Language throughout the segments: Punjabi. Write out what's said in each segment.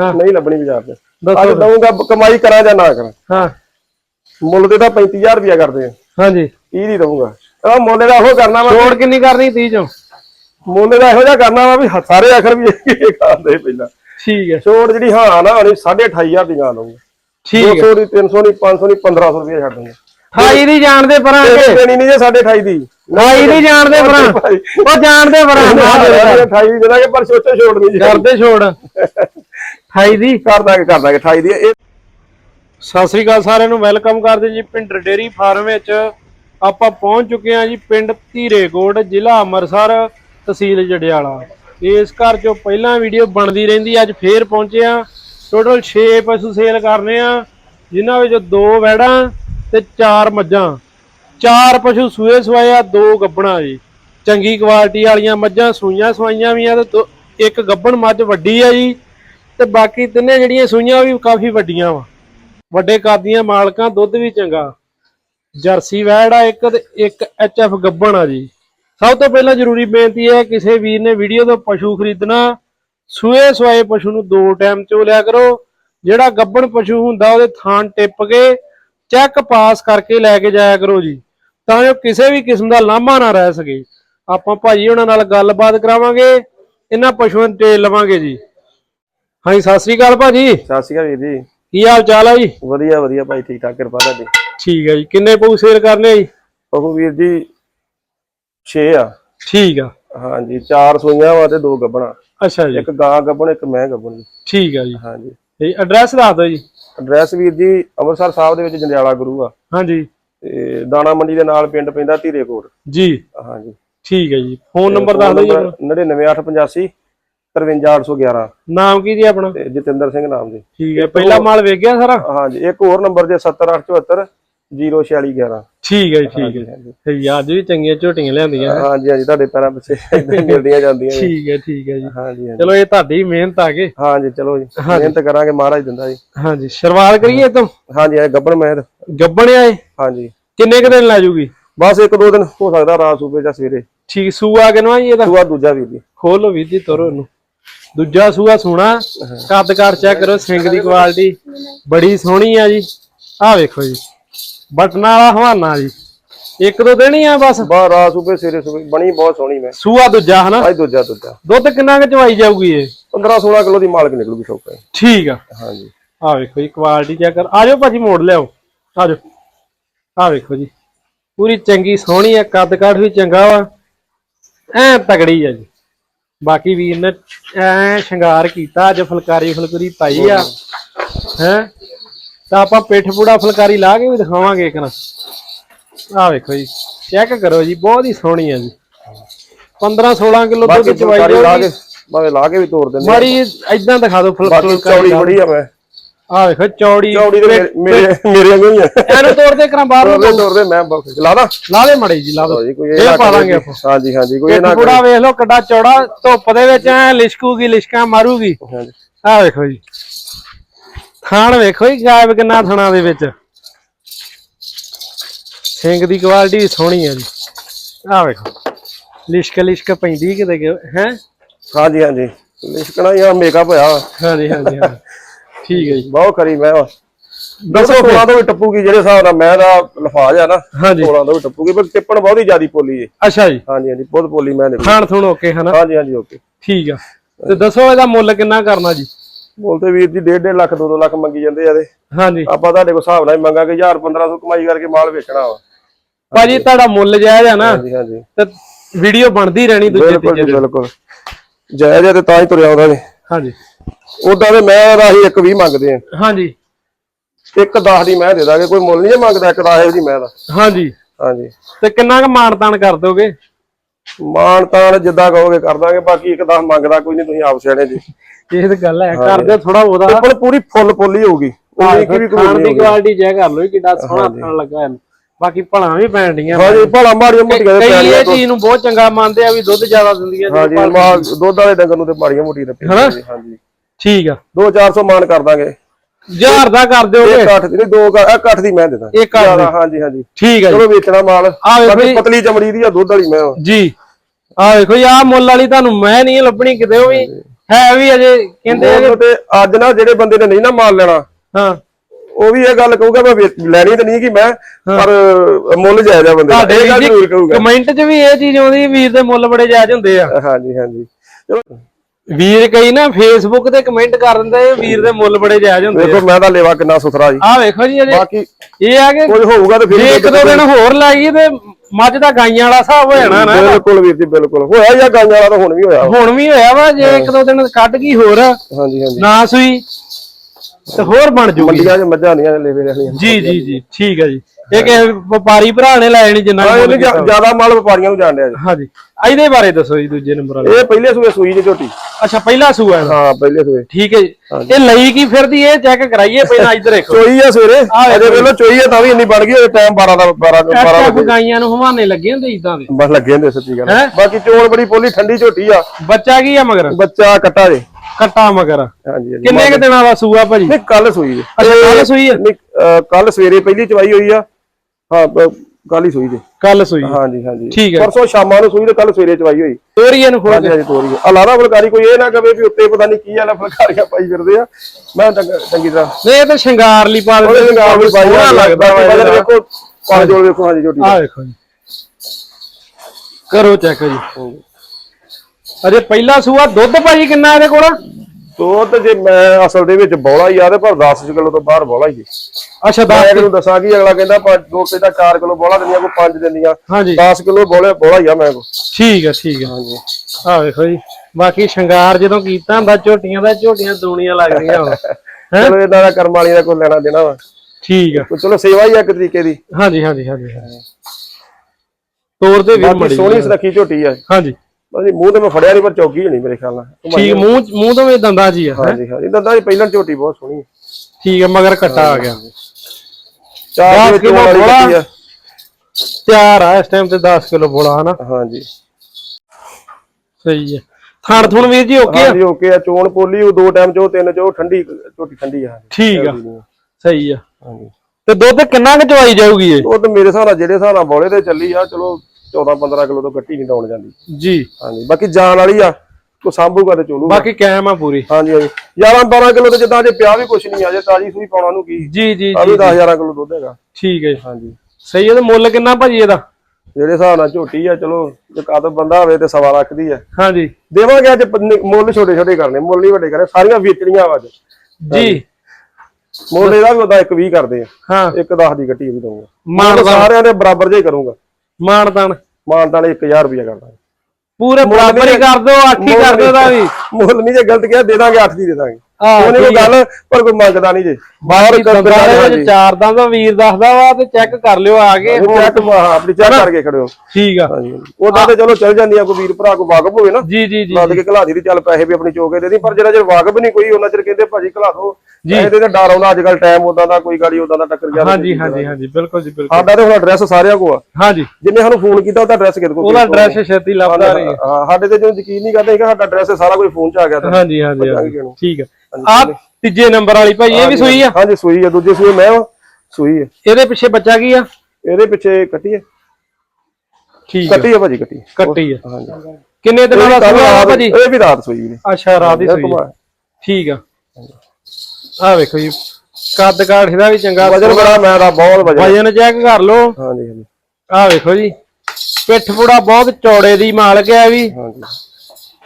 ਹਾਂ। ਨਹੀਂ ਲੱਭਣੀ ਬਾਜ਼ਾਰ 'ਚ। ਦੱਸੋ ਅੱਜ ਦਊਂਗਾ ਕਮਾਈ ਕਰਾਂ ਜਾਂ ਨਾ ਕਰਾਂ। ਹਾਂ। ਮੁੱਲ ਤੇ ਤਾਂ 35000 ਰੁਪਇਆ ਕਰਦੇ ਆ। ਹਾਂਜੀ। 30 ਦੀ ਦਊਂਗਾ। ਆ ਮੁੱਲ ਦਾ ਇਹੋ ਕਰਨਾ ਵਾ ਛੋੜ ਕਿੰਨੀ ਕਰਨੀ 30 ਚੋਂ? ਮੁੱਲ ਦਾ ਇਹੋ ਜਿਹਾ ਕਰਨਾ ਵਾ ਵੀ ਹ- ਸਾਰੇ ਆਖਰ ਵੀ ਇਹ ਖਾਂਦੇ ਪਹਿਲਾਂ। ਠੀਕ ਹੈ। ਛੋੜ ਜਿਹੜੀ ਹਾਂ ਨਾ ਹੋਣੀ 28500 ਦੀ ਗਾਂ ਦਊਂਗਾ। ਠੀਕ ਹੈ। 200 ਦੀ 300 ਦੀ 500 ਦੀ 1500 ਰੁਪਏ ਛੱਡ ਦੂੰਗਾ 28 ਦੀ ਜਾਣਦੇ ਪਰਾਂ ਇਹ ਕੇ ਦੇਣੀ ਨਹੀਂ ਜੇ 2.5 ਦੀ। 28 ਦੀ ਜਾਣਦੇ ਪਰਾਂ ਉਹ ਜਾਣਦੇ ਪਰਾਂ ਨਾ ਦੇ ਦੇ। 28 ਦੀ ਦੇਣਾਗੇ ਪਰ ਸੋਚੋ ਛੋੜ ਨਹੀਂ ਜੀ ਕਰਦੇ ਛੋੜ। 28 ਦੀ ਕਰ ਦਾਂਗੇ ਕਰ ਦਾਂਗੇ 28 ਦੀ ਇਹ ਸਤਿ ਸ੍ਰੀ ਅਕਾਲ ਸਾਰਿਆਂ ਨੂੰ, ਵੈਲਕਮ ਕਰਦੇ ਜੀ ਪਿੰਡ ਡੇਰੀ ਫਾਰਮ ਵਿੱਚ। ਆਪਾਂ ਪਹੁੰਚ ਚੁੱਕੇ ਹਾਂ ਜੀ ਪਿੰਡ ਧੀਰੇਕੋਟ, ਜ਼ਿਲ੍ਹਾ ਅੰਮ੍ਰਿਤਸਰ ਤਹਿਸੀਲ ਜੜਿਆਲਾ ਇਸ ਘਰ ਚੋਂ ਪਹਿਲਾਂ ਵੀਡੀਓ ਬਣਦੀ ਰਹਿੰਦੀ, ਅੱਜ ਫੇਰ ਪਹੁੰਚੇ ਆ ਟੋਟਲ 6 ਪਸ਼ੂ ਸੇਲ ਕਰਨੇ ਆ, ਜਿਨ੍ਹਾਂ ਵਿੱਚ ਦੋ ਵੈੜਾਂ ਤੇ ਚਾਰ ਮੱਝਾਂ। ਚਾਰ ਪਸ਼ੂ ਸੂਏ ਸਵਾਏ ਆ, ਦੋ ਗੱਬਣਾ ਜੀ। ਚੰਗੀ ਕੁਆਲਿਟੀ ਵਾਲੀਆਂ ਮੱਝਾਂ, ਸੂਈਆਂ ਸਵਾਈਆਂ ਵੀ ਆ ਤੇ ਦੋ- ਇੱਕ ਗੱਬਣ ਮੱਝ ਵੱਡੀ ਆ ਜੀ। ਤੇ ਬਾਕੀ ਤਿੰਨੇ ਜਿਹੜੀਆਂ ਸੂਈਆਂ ਉਹ ਵੀ ਕਾਫੀ ਵੱਡੀਆਂ ਵਾ। ਵੱਡੇ ਕਾਦੀਆਂ ਮਾਲਕਾਂ, ਦੁੱਧ ਵੀ ਚੰਗਾ। ਜਰਸੀ ਵੈੜ ਆ ਇੱਕ ਤੇ ਇੱਕ ਐਚਐਫ ਗੱਬਣ ਆ ਜੀ। ਸਭ ਤੋਂ ਪਹਿਲਾਂ ਜ਼ਰੂਰੀ ਬੇਨਤੀ ਹੈ, ਕਿਸੇ ਵੀਰ ਨੇ ਵੀਡੀਓ ਤੋਂ ਪਸ਼ੂ ਖਰੀਦਣਾ, ਸੂਏ ਸਵਾਏ ਪਸ਼ੂ ਨੂੰ ਦੋ ਟਾਈਮ ਚੋ ਲਿਆ ਕਰੋ। ਜਿਹੜਾ ਗੱਬਣ ਪਸ਼ੂ ਹੁੰਦਾ, ਉਹਦੇ ਥਾਨ ਟਿੱਪ ਕੇ ਚੈੱਕ ਪਾਸ ਕਰਕੇ ਲੈ ਕੇ ਜਾਇਆ ਕਰੋ ਜੀ। ਤਾਂ ਜੋ ਕਿਸੇ ਵੀ ਕਿਸਮ ਦਾ ਲਾਂਭਾ ਨਾ ਰਹਿ ਸਕੇ। ਆਪਾਂ ਭਾਜੀ ਉਹਨਾਂ ਨਾਲ ਗੱਲਬਾਤ ਕਰਾਵਾਂਗੇ, ਇਹਨਾਂ ਪਸ਼ੂਆਂ ਦੀ ਟੇਲ ਲਵਾਂਗੇ ਜੀ। ਹਾਂਜੀ ਸਤਿ ਸ੍ਰੀ ਅਕਾਲ ਭਾਜੀ। ਸਤਿ ਸ਼੍ਰੀ ਅਕਾਲ ਵੀਰ ਜੀ। ਕੀ ਹਾਲ ਚਾਲ ਆ ਜੀ? ਵਧੀਆ ਵਧੀਆ ਭਾਈ ਠੀਕ ਠਾਕ ਕਿਰਪਾ ਤੁਹਾਡੀ। ਠੀਕ ਹੈ ਜੀ। ਕਿੰਨੇ ਪਊ ਸੇਲ ਕਰਨੇ ਆ ਜੀ? ਉਹ ਵੀਰ ਜੀ 6 ਆ। ਠੀਕ ਆ। ਹਾਂਜੀ ਚਾਰ ਸੂਈਆਂ ਵਾ ਤੇ ਦੋ ਗੱਬਣਾ। ਅੱਛਾ ਜੀ। ਇੱਕ ਗਾਂ ਗੱਬਣ ਇੱਕ ਮੈਂ ਗੱਬਣ ਜੀ। ਠੀਕ ਆ ਜੀ। ਹਾਂਜੀ। ਤੇ ਐਡਰੈਸ ਦੱਸ ਦਿਓ ਜੀ। ਐਡਰੈਸ ਵੀਰ ਜੀ ਅੰਮ੍ਰਿਤਸਰ ਸਾਹਿਬ ਦੇ ਵਿੱਚ ਜੰਡਿਆਲਾ ਗੁਰੂ ਆ। ਹਾਂਜੀ। ਤੇ ਦਾਣਾ ਮੰਡੀ ਦੇ ਨਾਲ ਪਿੰਡ ਪੈਂਦਾ ਧੀਰੇਕੋਟ। ਜੀ। ਹਾਂਜੀ। ਠੀਕ ਹੈ ਜੀ। ਫੋਨ ਨੰਬਰ ਦੱਸ ਦਿਓ ਜੀ ਆਪਣਾ। 99885 53811 ਨਾਮ ਕੀ ਜੀ ਆਪਣਾ? ਤੇ ਜਤਿੰਦਰ ਸਿੰਘ ਨਾਮ ਦੇ ਠੀਕ ਹੈ ਪਹਿਲਾ ਮਾਲ ਵੇਖ ਗਿਆ ਸਾਰਾ? ਹਾਂਜੀ ਇੱਕ ਹੋਰ ਨੰਬਰ ਜੇ 70874 04611 ਠੀਕ ਹੈ ਜੀ ਠੀਕ ਹੈ ਜੀ। ਅੱਜ ਵੀ ਚੰਗੀਆਂ ਝੋਟੀਆਂ ਲਿਆਂਦੀਆਂ ਹਾਂਜੀ ਹਾਂਜੀ ਤੁਹਾਡੇ ਪੈਰਾਂ ਪਿੱਛੇ ਮਿਲਦੀਆਂ ਜਾਂਦੀਆਂ ਜੀ। ਠੀਕ ਹੈ ਠੀਕ ਹੈ ਜੀ। ਹਾਂਜੀ ਹਾਂਜੀ। ਚਲੋ ਇਹ ਤੁਹਾਡੀ ਮਿਹਨਤ ਆ ਗਏ ਹਾਂਜੀ ਚਲੋ ਜੀ ਮਿਹਨਤ ਕਰਾਂਗੇ ਮਹਾਰਾਜ ਦਿੰਦਾ ਜੀ। ਹਾਂਜੀ ਸ਼ੁਰੂਆਤ ਕਰੀਏ ਤੋਂ ਹਾਂਜੀ ਇਹ ਗੱਬਣ ਮਹਿਰ ਗੱਬਣਿਆ ਏ ਹਾਂਜੀ। ਕਿੰਨੇ ਕੁ ਦਿਨ ਲੈ ਜੂਗੀ ਬਸ ਇੱਕ ਦੋ ਦਿਨ ਹੋ ਸਕਦਾ ਰਾਤ ਸੂਬੇ ਜਾਂ ਸਵੇਰੇ। ਠੀਕ ਸੂਆ ਕਿਨਵਾ ਜੀ ਇਹਦਾ? ਸੂਆ ਦੂਜਾ ਵੀਰ ਜੀ। ਖੋਲੋ ਵੀਰ ਜੀ ਤੋਰੋ ਇਹਨੂੰ। ਦੂਜਾ ਸੂਆ ਸੋਹਣਾ। ਕੱਦ ਕਾਰ ਚੈੱਕ ਕਰੋ ਸਿੰਘ ਦੀ ਕੁਆਲਿਟੀ ਬੜੀ ਸੋਹਣੀ ਆ ਜੀ। ਆਹ ਵੇਖੋ ਜੀ। ਬਟਨਾਂ ਵਾਲਾ ਹਵਾਨਾ ਜੀ। ਇੱਕ ਦੋ ਦਿਨ ਹੀ ਆ ਬਸ। ਬਾਹਰ ਰਾਤ ਸੂਬੇ ਸਵੇਰੇ ਸੂਬੇ ਬਣੀ ਬਹੁਤ ਸੋਹਣੀ ਮੈਂ। ਸੂਆ ਦੂਜਾ ਹਨਾ? ਅੱਜ ਦੂਜਾ ਦੂਜਾ। ਦੁੱਧ ਕਿੰਨਾ ਕੁ ਚਵਾਈ ਜਾਊਗੀ ਇਹ? 15 16 ਕਿਲੋ ਦੀ ਮਾਲਕ ਨਿਕਲੂਗੀ ਸ਼ੌਕਾ ਠੀਕ ਆ। ਹਾਂਜੀ। ਆਹ ਵੇਖੋ ਜੀ ਕੁਆਲਿਟੀ ਚੈੱਕ ਕਰ। ਆਜੋ ਭਾਜੀ ਮੋੜ ਲਿਆਓ। ਆਜੋ ਆਹ ਵੇਖੋ ਜੀ। ਪੂਰੀ ਚੰਗੀ ਸੋਹਣੀ ਆ। ਕੱਦ ਕਾਠ ਵੀ ਚੰਗਾ ਵਾ। ਐ ਤਗੜੀ ਆ ਜੀ। ਬਾਕੀ ਵੀਰ ਨੇ ਐ ਸ਼ਿੰਗਾਰ ਕੀਤਾ ਅੱਜ ਫੁਲਕਾਰੀ ਫੁਲਕਰੀ ਪਾਈ ਆ। ਹੈ? ਤਾਂ ਆਪਾਂ ਪਿੱਠ ਪੂੜਾ ਫੁਲਕਾਰੀ ਲਾ ਕੇ ਵੀ ਦਿਖਾਵਾਂਗੇ ਇੱਕ ਨਾ। ਆਹ ਵੇਖੋ ਜੀ ਚੈੱਕ ਕਰੋ ਜੀ ਬਹੁਤ ਹੀ ਸੋਹਣੀ ਆ ਜੀ। 15 16 ਕਿਲੋ ਦੁੱਧ ਚਵਾਈ ਫੁਲਕਾਰੀ ਲਾ ਕੇ ਭਾਵੇਂ ਲਾ ਕੇ ਵੀ ਤੋੜ ਦਿੰਦੇ ਆ। ਮਾੜੀ ਇਦਾਂ ਦਿਖਾ ਦਿਓ ਬਾਕੀ ਫੁਲਕਾਰੀ ਚੌੜੀ ਬੜੀ ਆ ਮੈਂ। ਆ ਵੇਖੋ ਚੌੜੀ ਚੌੜੀ ਤੇ ਮੇਰੇ ਮੇਰੇ ਮੇਰੇ ਵਾਂਗੂ ਹੀ ਆ। ਇਹਨੂੰ ਤੋੜਦੇ ਕਰਾਂ ਬਾਹਰ ਨੂੰ ਤੋੜਦੇ ਤੋੜਦੇ ਮੈਂ ਬਸ ਲਾ ਦਾਂ। ਲਾ ਮੜੀ ਜੀ ਲਾ ਦੋ। ਲਓ ਜੀ ਕੋਈ ਇਹ ਨਾ ਪਾ ਕਰੇ ਜੀ। ਆਪਾਂ। ਹਾਂਜੀ ਹਾਂਜੀ ਕੋਈ ਇਹ ਨਾ ਪੂੜਾ ਵੇਖ ਲਓ ਕਿੱਡਾ ਚੌੜਾ ਧੁੱਪ ਦੇ ਵਿੱਚ ਐ ਲਿਸ਼ਕੂਗੀ ਲਿਸ਼ਕਾਂ ਮਾਰੂਗੀ। ਕਰੇ। ਹਾਂਜੀ। ਆ ਵੇਖੋ ਜੀ। ਥਾਣ ਵੇਖੋ ਜੀ ਗਾਇਬ ਕਿੰਨਾ ਥਣਾ ਦੇ ਵਿੱਚ। ਸਿੰਘ ਦੀ ਕੁਆਲਿਟੀ ਵੀ ਸੋਹਣੀ ਆ ਜੀ। ਆ ਵੇਖੋ। ਲਿਸ਼ਕ ਲਿਸ਼ਕ ਪੈਂਦੀ ਕਿਤੇ ਹੈ? ਹਾਂਜੀ ਹਾਂਜੀ। ਲਿਸ਼ਕਣਾ ਜਾਂ ਮੇਕਅਪ ਹੋਇਆ। ਹਾਂਜੀ ਹਾਂਜੀ ਹਾਂ ਠੀਕ ਹੈ ਜੀ। ਬਹੁਤ ਖਰੀ ਮੈਂ ਦੱਸੋ ਫਿਰ। 16 ਤੋਂ ਵੀ ਟੱਪੂਗੀ ਜਿਹੜੇ ਹਿਸਾਬ ਨਾਲ ਮੈਂ ਦਾ ਲਫਾਜ਼ ਆ ਨਾ ਹਾਂਜੀ। 16 ਤੋਂ ਵੀ ਟੱਪੂਗੀ ਪਰ ਟਿੱਪਣ ਬਹੁਤ ਹੀ ਜ਼ਿਆਦੀ ਪੋਲੀ ਹੈ ਅੱਛਾ ਜੀ। ਹਾਂਜੀ ਹਾਂਜੀ ਬਹੁਤ ਪੋਲੀ ਮੈਂ ਨਿਕਲੀ। ਥਾਣ ਥੁਣ ਓਕੇ ਹਨਾ? ਹਾਂਜੀ ਹਾਂਜੀ ਓਕੇ। ਠੀਕ ਆ। ਤੇ ਦੱਸੋ ਇਹਦਾ ਮੁੱਲ ਕਿੰਨਾ ਕਰਨਾ ਜੀ? ਬੋਲਤੇ ਵੀਰ ਜੀ 1.5 ਲੱਖ 2-2 ਲੱਖ ਮੰਗੀ ਜਾਂਦੇ ਆ ਤੇ ਹਾਂਜੀ। ਆਪਾਂ ਤੁਹਾਡੇ ਕੋਲ ਹਿਸਾਬ ਨਾਲ ਹੀ ਮੰਗਾਂਗੇ 1000 1500 ਕਮਾਈ ਕਰਕੇ ਮਾਲ ਵੇਚਣਾ ਵਾ। ਭਾਜੀ ਤੁਹਾਡਾ ਮੁੱਲ ਜਾਇਜ਼ ਆ ਨਾ? ਹਾਂਜੀ ਹਾਂਜੀ। ਤੇ ਵੀਡੀਓ ਬਣਦੀ ਰਹਿਣੀ ਦੂਜੇ ਤੀਜੇ ਜੀ ਬਿਲਕੁਲ। ਜਾਇਜ਼ ਆ ਤੇ ਤਾਂ ਹੀ ਤੁਰਿਆ ਆਉਂਦਾ ਜੀ। ਹਾਂਜੀ। ਉਦਾਂ ਤੇ ਮੈਂ ਦਾ ਹੀ ਇੱਕ 20 ਮੰਗਦੇ ਆ। ਹਾਂਜੀ। ਇੱਕ 10 ਦੀ ਮੈਂ ਦੇ ਦਾਂਗੇ ਕੋਈ ਮੁੱਲ ਨਹੀਂ ਮੰਗਦਾ ਇੱਕ 10 ਦੀ ਮੈਂ ਦਾ। ਹਾਂਜੀ। ਹਾਂਜੀ। ਤੇ ਕਿੰਨਾ ਕੁ ਮਾਨਤਾਨ ਕਰ ਦੋਗੇ? ਮਾਨ ਤਾਨ ਜਿੱਦਾਂ ਕਹੋਗੇ ਕਰ ਦਾਂਗੇ ਬਾਕੀ ਇੱਕ 10 ਮੰਗਦਾ ਕੋਈ ਨਹੀਂ ਤੁਸੀਂ ਆਪ ਸਿਆਣੇ ਜੀ। ਇਹ ਤਾਂ ਗੱਲ ਹੈ ਕਰਦੇ ਥੋੜਾ ਉਹਦਾ ਟਿੱਪਣ ਪੂਰੀ ਫੁੱਲ ਫੁੱਲ ਹੋਊਗੀ। ਉਨੀ ਕੀ ਵੀ ਕੋਈ ਖਾਣ ਨਹੀਂ ਦੀ ਹੋਊਗੀ। ਕੁਆਲਿਟੀ ਚੈੱਕ ਕਰ ਲਓ ਕਿੱਡਾ ਸੋਹਣਾ ਥਣ ਲੱਗਾ ਇਹਨੂੰ। ਬਾਕੀ ਭਲਾ ਵੀ ਪੈਣ ਡੀਆਂ ਹਾਂਜੀ ਭਲਾ ਮਾੜੀਆਂ ਮੋਟੀਆਂ ਦੇ ਇਹ ਚੀਜ਼ ਨੂੰ ਬਹੁਤ ਚੰਗਾ ਮੰਨਦੇ ਆ ਵੀ ਦੁੱਧ ਜ਼ਿਆਦਾ ਦਿੰਦੀਆਂ ਨੇ। ਹਾਂਜੀ ਦੁੱਧ ਵਾਲੇ ਡੰਗਰ ਨੂੰ ਤੇ ਮਾੜੀਆਂ ਮੋਟੀਆਂ ਦੇ ਹਾਂਜੀ। ਠੀਕ ਆ। 2-400 ਮਾਨ ਕਰ ਦਾਂਗੇ। ਹਜ਼ਾਰ ਦਾ ਕਰ ਦਿਓਗੇ ਇੱਕ ਅੱਠ ਦੀ ਨਹੀਂ ਦੋ ਕ- ਇੱਕ ਅੱਠ ਦੀ ਮੈਂ ਦੇ ਦਾਂ ਅੱਠ ਦੀ। ਹਾਂਜੀ ਹਾਂਜੀ। ਠੀਕ ਆ ਜੀ। ਚਲੋ ਵੇਚਣਾ ਮਾਲ। ਆ ਵੇਖੋ ਬਾਕੀ ਜੀ। ਪਤਲੀ ਚਮੜੀ ਦੀ ਆ ਦੁੱਧ ਵਾਲੀ ਮੈਂ। ਜੀ। ਆ ਵੇਖੋ ਜੀ ਮੁੱਲ ਵਾਲੀ ਤੁਹਾਨੂੰ ਮੈਂ ਨਹੀਂ ਲੱਭਣੀ ਕਿਤੇ ਵੀ। ਹੈ ਵੀ ਅਜੇ ਕਹਿੰਦੇ ਮੁੱਲ ਤੇ ਅੱਜ ਨਾ ਜਿਹੜੇ ਬੰਦੇ ਨੇ ਨਹੀਂ ਨਾ ਮਾਲ ਲੈਣਾ ਹਾਂ। ਉਹ ਵੀ ਇਹ ਗੱਲ ਕਹੂਗਾ ਮੈਂ ਵੇਚ- ਲੈਣੀ ਤਾਂ ਨਹੀਂ ਕਿ ਮੈਂ ਪਰ ਮੁੱਲ ਜਾਇਜ਼ ਆ ਬੰਦੇ ਦਾ। ਤੁਹਾਡੇ ਇਹ ਗੱਲ ਜ਼ਰੂਰ ਕਹੂਗਾ। ਕਮੈਂਟ 'ਚ ਵੀ ਇਹ ਚੀਜ਼ ਆਉਂਦੀ ਵੀਰ ਦੇ ਮੁੱਲ ਬੜੇ ਜਾਇਜ਼ ਹੁੰਦੇ ਆ। ਹਾਂਜੀ ਹਾਂਜੀ। ਚਲੋ। ਵੀਰ ਕਈ ਨਾ ਫੇਸਬੁੱਕ ਤੇ ਕਮੈਂਟ ਕਰ ਦਿੰਦੇ ਵੀਰ ਦੇ ਮੁੱਲ ਬੜੇ ਜਾਇਜ਼ ਹੁੰਦੇ ਵੇਖੋ ਮੈਂ ਤਾਂ ਲੇਵਾ ਕਿੰਨਾ ਸੁਥਰਾ ਜੀ। ਆ ਵੇਖੋ ਜੀ ਅਜੇ। ਬਾਕੀ ਇਹ ਆ ਕਿ ਕੁਝ ਹੋਊਗਾ ਤਾਂ ਫਿਰ ਇੱਕ ਦੋ ਦਿਨ ਹੋਰ ਲਾਈਏ ਤੇ ਮੱਝ ਦਾ ਗਾਈਆਂ ਵਾਲਾ ਹਿਸਾਬ ਹੋ ਜਾਣਾ ਨਾ। ਬਿਲਕੁਲ ਵੀਰ ਜੀ ਬਿਲਕੁਲ। ਹੋਇਆ ਜਾਂ ਗਾਂਆਂ ਵਾਲਾ ਤਾਂ ਹੁਣ ਵੀ ਹੋਇਆ। ਹੁਣ ਵੀ ਹੋਇਆ ਵਾ ਜੇ ਇੱਕ ਦੋ ਦਿਨ ਕੱਢ ਗਈ ਹੋਰ। ਹਾਂਜੀ ਹਾਂਜੀ। ਨਾ ਸੂਈ ਤੇ ਹੋਰ ਬਣ ਜੂਗੀ। ਮੰਡੀਆਂ 'ਚ ਮੱਝਾਂ ਨਹੀਂ ਲੈਵੇ ਰਹਿਣੀਆਂ ਜੀ ਜੀ ਜੀ। ਠੀਕ ਹੈ ਜੀ। ਇਹ ਕਿ ਵਪਾਰੀ ਭਰਾ ਨੇ ਲੈ ਜਾਣੀ ਜਿੰਨਾ ਹਾਂ। ਜ਼ਿਆਦਾ ਮਾਲ ਵਪਾਰੀਆਂ ਨੂੰ ਜਾਣ ਡਿਆ ਜੀ। ਹਾਂਜੀ। ਇਹਦੇ ਬਾਰੇ ਦੱਸੋ ਜੀ ਦੂਜੇ ਨੰਬਰ ਵਾਲੇ। ਇਹ ਪਹਿਲੇ ਸੂਏ ਸੂਈ ਦੀ ਝੋਟੀ। ਅੱਛਾ ਪਹਿਲਾ ਸੂਆ ਇਹਦਾ? ਹਾਂ ਪਹਿਲੇ ਸੂਏ। ਠੀਕ ਹੈ ਜੀ। ਇਹ ਲਈ ਕੀ ਫਿਰਦੀ ਇਹ ਚੈੱਕ ਕਰਾਈਏ ਪਹਿਲਾਂ ਇੱਧਰ ਦੇਖੋ। ਚੋਈ ਆ ਸਵੇਰੇ। ਅਜੇ ਵੇਲੋ ਚੋਈ ਆ ਤਾਂ ਵੀ ਇੰਨੀ ਬਣ ਗਈ ਟਾਈਮ 12 ਦਾ 12 12 ਐਫ ਵਜੇ। ਗਾਈਆਂ ਨੂੰ ਹਵਾਨੇ ਲੱਗੇ ਹੁੰਦੇ ਇਦਾਂ ਦੇ। ਬਸ ਲੱਗੇ ਹੁੰਦੇ ਸੱਚੀ ਗੱਲ ਹੈਂ? ਬਾਕੀ ਚੋਣ ਬੜੀ ਪੋਲੀ ਠੰਡੀ ਝੋਟੀ ਆ। ਬੱਚਾ ਕੀ ਆ ਮਗਰ? ਬੱਚਾ ਕੱਟਾ ਜੇ। ਕੱਟਾ ਮਗਰ। ਹਾਂਜੀ ਕਿੰਨੇ ਕ ਦਿਨਾਂ ਦਾ ਸੂਆ ਭਾਜੀ? ਨਹੀਂ ਕੱਲ ਸੂਈ ਜੇ। ਅੱਛਾ ਕੱਲ ਸੂਈ ਆ? ਕੱਲ ਸਵੇਰੇ ਪਹਿਲੀ ਚਵਾਈ ਹੋਈ ਆ। ਹਾਂ ਕੱਲ ਹੀ ਸੂਈ ਜੇ। ਕੱਲ ਸੂਈ ਆ। ਹਾਂਜੀ ਹਾਂਜੀ। ਠੀਕ ਹੈ। ਪਰਸੋਂ ਸ਼ਾਮਾਂ ਨੂੰ ਸੂਈ ਤੇ ਕੱਲ ਸਵੇਰੇ ਚਵਾਈ ਹੋਈ। ਤੋਰੀਏ ਨੂੰ ਖੋਲ ਹਾਂਜੀ ਹਾਂਜੀ ਤੋਰੀ ਅਲਾਰਾ ਫੁਲਕਾਰੀ ਕੋਈ ਇਹ ਨਾ ਕਵੇ ਵੀ ਉੱਤੇ ਪਤਾ ਨਹੀਂ ਕੀ ਵਾਲਾ ਫੁਲਕਾਰੀਆਂ ਪਾਈ ਫਿਰਦੇ ਆ। ਮੈਂ ਚੰਗ- ਤਰ੍ਹਾਂ। ਨਹੀਂ ਇਹ ਤਾਂ ਸ਼ਿੰਗਾਰ ਲਈ ਪਾ ਉਹਦੇ ਦਿੰਦੇ ਨਾਲ ਵੀ ਪਾਈ ਸੋਹਣਾ ਲੱਗਦਾ ਵਾ ਵਜਨ ਇਹਦਾ। ਵੇਖੋ ਪੰਜ ਜੋੜ ਵੇਖੋ ਹਾਂਜੀ ਝੋਟੀ ਦਾ। ਆ ਵੇਖੋ ਜੀ। ਕਰੋ ਚੈੱਕ ਜੀ। ਅਜੇ ਪਹਿਲਾ ਸੂਆ ਦੁੱਧ ਭਾਜੀ ਕਿੰਨਾ ਇਹਦੇ ਕੋਲ? ਦੁੱਧ ਜੇ ਮੈਂ ਅਸਲ ਦੇ ਵਿੱਚ ਬੋਲਾ ਹੀ ਆ ਤੇ ਪਰ 10 ਕਿਲੋ ਤੋਂ ਬਾਹਰ ਬੋਲਾ ਹੀ ਅੱਛਾ ਮੈਂ 10 ਇਹਨੂੰ ਦੱਸਾਂ ਕਿ ਅਗਲਾ ਕਹਿੰਦਾ ਦੋ ਤੇ 4 ਕਿਲੋ ਬੋਲਾ ਦਿੰਦੀਆਂ ਕੋਈ 5 ਦਿੰਦੀਆਂ। ਹਾਂਜੀ। 10 ਕਿਲੋ ਬੋਲੇ ਬੋਲਾ ਹੀ ਆ ਮੈਂ ਕੋ ਠੀਕ ਹੈ ਠੀਕ ਹੈ ਹਾਂਜੀ। ਆ ਵੇਖੋ ਜੀ ਬਾਕੀ ਸ਼ਿੰਗਾਰ ਜਦੋਂ ਕੀਤਾ ਹੁੰਦਾ ਝੋਟੀਆਂ ਦਾ ਝੋਟੀਆਂ ਦੂਣੀਆਂ ਲੱਗਦੀਆਂ ਵਾ ਹੈਂ? ਚਲੋ ਇਹਨਾਂ ਦਾ ਕਰਮ ਵਾਲੀ ਦਾ ਕੋਈ ਲੈਣਾ ਦੇਣਾ ਵਾ। ਠੀਕ ਆ। ਚਲੋ ਸੇਵਾ ਹੀ ਆ ਇੱਕ ਤਰੀਕੇ ਦੀ। ਹਾਂਜੀ ਹਾਂਜੀ ਹਾਂਜੀ। ਤੋਰ ਤੇ ਵੀ ਮੜੀ ਸੋਹਣੀ ਸੁਰੱਖੀ ਝੋਟੀ ਆ। ਹਾਂਜੀ। ਬਸ ਮੂੰਹ ਤੇ ਮੈਂ ਫੜਿਆ ਨਹੀਂ ਪਰ ਚੌਕੀ ਹੋਣੀ ਮੇਰੇ ਖਿਆਲ ਨਾਲ। ਠੀਕ ਮੂੰਹ ਮੂੰਹ ਤੋਂ ਵੀ ਦੰਦਾਂ ਜੀ ਆ ਹੈਂ? ਹਾਂਜੀ ਹਾਂਜੀ। ਦੰਦਾਂ ਦੀ ਪਹਿਲਾਂ ਝੋਟੀ ਬਹੁਤ ਸੋਹਣੀ ਹੈ ਠੀਕ ਹੈ ਮਗਰ ਕੱਟਾ ਆ ਗਿਆ। ਚਾਰ ਦੇ ਦਸ ਵਿੱਚ ਕਿਲੋ ਵਾਲੀ ਬੋਲਾ। ਆ। ਤਿਆਰ ਆ ਇਸ ਟਾਈਮ ਤੇ 10 ਕਿਲੋ ਬੋਲਾ ਹਨਾ? ਹਾਂਜੀ। ਸਹੀ ਹੈ ਥਣ ਥੁਣ ਵੀਰ ਜੀ ਓਕੇ ਆ? ਹਾਂਜੀ ਓਕੇ ਆ। ਚੋਣ ਪੋਲੀ ਉਹ ਦੋ ਟਾਈਮ ਚੋ ਤਿੰਨ ਚੋ ਠੰਡੀ ਝੋਟੀ ਠੰਡੀ ਆ। ਠੀਕ ਆ। ਸਹੀ ਆ। ਹਾਂਜੀ। ਤੇ ਦੁੱਧ ਕਿੰਨਾ ਕੁ ਚਵਾਈ ਜਾਊਗੀ ਇਹ? ਉਹ ਤੇ ਮੇਰੇ ਹਿਸਾਬ ਨਾਲ ਜਿਹੜੇ ਹਿਸਾਬ ਨਾਲ ਬੋਲੇ ਤੇ ਚੱਲੀ ਆ। ਚਲੋ 14 15 ਕਿਲੋ ਤੋਂ ਕੱਟੀ ਨਹੀਂ ਡਾਉਣ ਜਾਂਦੀ। ਜੀ। ਹਾਂਜੀ ਬਾਕੀ ਜਾਨ ਵਾਲੀ ਆ ਕੋ ਸਾਂਭੂਗਾ ਤੇ ਚੋਲੂਗਾ। ਬਾਕੀ ਕਾਇਮ ਆ ਪੂਰੀ। ਹਾਂਜੀ ਹਾਂਜੀ। 11 12 ਕਿਲੋ ਤੇ ਜਿੱਦਾਂ ਜੇ ਪਿਆ ਵੀ ਕੁਛ ਨਹੀਂ ਆ ਜੇ ਤਾਜੀ ਸੂਈ ਪਾਉਣਾ ਨੂੰ ਕੀ? ਜੀ ਜੀ ਆ ਜੀ ਵੀ 10 11 ਕਿਲੋ ਦੁੱਧ ਹੈਗਾ। ਠੀਕ ਹੈ। ਹਾਂਜੀ। ਸਹੀ ਹੈ ਤੇ ਮੁੱਲ ਕਿੰਨਾ ਭਾਜੀ ਇਹਦਾ? ਜਿਹੜੇ ਹਿਸਾਬ ਨਾਲ ਝੋਟੀ ਆ ਚਲੋ ਜੇ ਕਦ ਬੰਦਾ ਹੋਵੇ ਤੇ ਸਵਾ ਲੱਖ ਦੀ ਆ। ਹਾਂਜੀ। ਦੇਵਾਂਗੇ ਅੱਜ ਮੁੱਲ ਛੋਟੇ ਛੋਟੇ ਕਰਨੇ ਮੁੱਲ ਨਹੀਂ ਵੱਡੇ ਕਰਨੇ ਸਾਰੀਆਂ ਵੇਚਣੀਆਂ ਵਾ ਅੱਜ। ਜੀ। ਮੁੱਲ ਇਹਦਾ ਵੀ ਉਹਦਾ ਇੱਕ 20 ਕਰਦੇ ਆ। ਹਾਂ। ਇੱਕ 10 ਦੀ ਗੱਟੀ ਵੀ ਦਊਂਗਾ। ਮਾਨ ਸਾਰਿਆਂ ਦੇ ਬਰਾਬਰ ਜਿਹਾ ਹੀ ਕਰੂੰਗਾ। ਮਾਨਤਾਨ। ਮਾਨਤਾਨ 1000 ਰੁਪਇਆ ਕਰਦਾ। ਪੂਰੇ ਬਰਾਬਰ ਹੀ ਕਰ ਦੋ ਅੱਠ ਹੀ ਕਰ ਦਿਓ ਦਾ ਵੀ। ਮੁੱਲ ਨਹੀਂ ਜੇ ਗਲਤ ਕਿਹਾ ਦੇ ਦਾਂਗੇ 8 ਦੀ ਦੇ ਦਾਂਗੇ। ਉਹਨੇ ਕੋਈ ਗੱਲ ਪਰ ਕੋਈ ਮੰਗਦਾ ਨਹੀਂ ਜੇ। ਬਾਹਰ ਦੇ। ਵਿੱਚ ਚਾਰ ਦੰਦ ਦਾ ਵੀਰ ਦੱਸਦਾ ਵਾ ਤੇ ਚੈੱਕ ਕਰ ਲਿਓ ਆ ਕੇ ਚੈੱਕ ਆਪਣੀ ਚੈੱਕ ਕਰਕੇ ਖੜਿਓ। ਠੀਕ ਆ। ਉਦਾਂ ਤੇ ਚਲੋ ਚੱਲ ਜਾਂਦੀਆਂ ਕੋਈ ਵੀਰ ਭਰਾ ਕੋ ਵਾਕਫ ਹੋਵੇ ਨਾ। ਜੀ ਜੀ ਜੀ ਲੱਦ ਕੇ ਘਲਾ ਦੀ ਚੱਲ ਪੈਸੇ ਵੀ ਆਪਣੀ ਚੋਕੇ ਦੇ ਦੀ ਪਰ ਜਿਹੜਾ ਜੇ ਵਾਕਫ ਨਹੀਂ ਕੋਈ ਉਹਨਾਂ ਚਿਰ ਕਹਿੰਦੇ ਭਾਜੀ ਘਲਾ ਦੋ। ਇਹਦੇ ਤੇ ਡਰ ਆਉਂਦਾ ਅੱਜ ਕੱਲ ਟਾਈਮ ਉਦਾਂ ਦਾ ਕੋਈ ਗਾੜੀ ਉਦਾਂ ਦਾ ਟੱਕਰ ਗਿਆ ਹਾਂਜੀ ਹਾਂਜੀ ਹਾਂਜੀ ਬਿਲਕੁਲ ਜੀ ਬਿਲਕੁਲ। ਸਾਡਾ ਤੇ ਹੁਣ ਐਡਰੈਸ ਸਾਰਿਆਂ ਕੋ ਆ। ਹਾਂਜੀ। ਜਿੰਨੇ ਸਾਨੂੰ ਫੋਨ ਕੀਤਾ ਉਹਦਾ ਐਡਰੈਸ ਕਿਹਦੇ ਕੋਲ ਉਹਦਾ ਐਡਰੈਸ ਛੇਤੀ ਲੱਭਦਾ ਰਹੀ ਹਾਂ ਸਾਡੇ ਤੇ ਜਦੋਂ ਯਕੀਨ ਨਹੀਂ ਕਰਦੇ ਕਿ ਸਾਡਾ ਐਡਰੈਸ ਸਾਰਾ ਕੋਈ ਫੋਨ 'ਚ ਆ ਗਿਆ ਤਾਂ। ਹਾਂਜੀ ਹਾਂਜੀ। ਠੀਕ ਆ। ਆ ਤੀਜੇ ਨੰਬਰ ਵਾਲੀ ਭਾਈ ਇਹ ਵੀ ਸੂਈ ਆ? ਹਾਂਜੀ ਸੂਈ ਆ ਦੂਜੇ ਸੂਈ ਮੈਂ ਵਾਂ, ਸੂਈ ਹੈ ਇਹਦੇ ਪਿੱਛੇ ਬੱਚਾ ਕੀ ਆ? ਇਹਦੇ ਪਿੱਛੇ ਕੱਟੀ ਹੈ ਠੀਕ ਆ। ਕੱਟੀ ਹੈ ਭਾਜੀ ਕੱਟੀ ਕੱਟੀ ਆ। ਹਾਂਜੀ। ਕਿੰਨੇ ਦਿਨਾਂ ਦਾ ਸੂਆ ਆ ਭਾਜੀ? ਇਹ ਵੀ ਰਾਤ ਸੂਈ ਨੇ ਅੱਛਾ ਰਾਤ ਦੀ ਸੂਈ ਆ। ਠੀਕ ਆ। ਆ ਵੇਖੋ ਜੀ ਕੱਦ ਕਾਠ ਇਹਦਾ ਵੀ ਚੰਗਾ ਵਜਨ ਬੜਾ ਮੈਂ ਦਾ ਬਹੁਤ ਵਜਨ। ਵਜਨ ਚੈੱਕ ਕਰ ਲਓ। ਹਾਂਜੀ ਹਾਂਜੀ। ਆ ਵੇਖੋ ਜੀ ਪਿੱਠ ਪੂੜਾ ਬਹੁਤ ਚੌੜੇ ਦੀ ਮਾਲਕ ਹੈ ਵੀ। ਹਾਂਜੀ।